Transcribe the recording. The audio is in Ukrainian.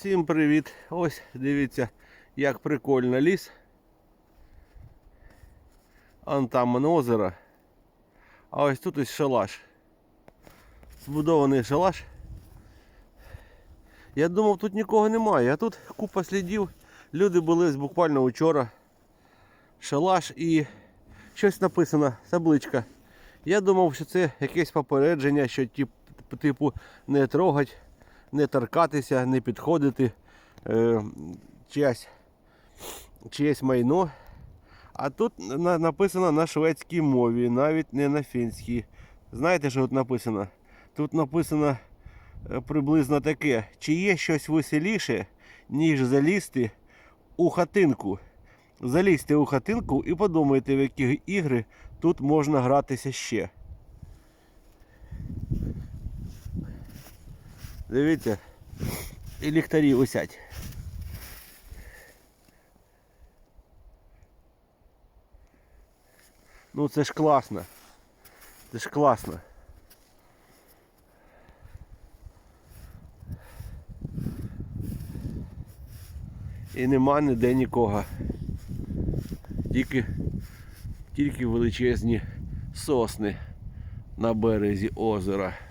Всім привіт! Ось дивіться, як прикольно ліс. Он там озеро. А ось тут ось шалаш. Збудований шалаш. Я думав, тут нікого немає, а тут купа слідів. Люди були буквально вчора. Шалаш і щось написано, табличка. Я думав, що це якесь попередження, що тип, типу не трогать, не торкатися, не підходити е, чиясь, чиєсь майно. А тут на- написано на шведській мові, навіть не на фінській. Знаєте, що тут написано? Тут написано е, приблизно таке: чи є щось веселіше, ніж залізти у хатинку. Залізьте у хатинку і подумайте, в які ігри тут можна гратися ще. Дивіться, і ліхтарі висять. Ну це ж класно. Це ж класно. І нема ніде нікого. Тільки, тільки величезні сосни на березі озера.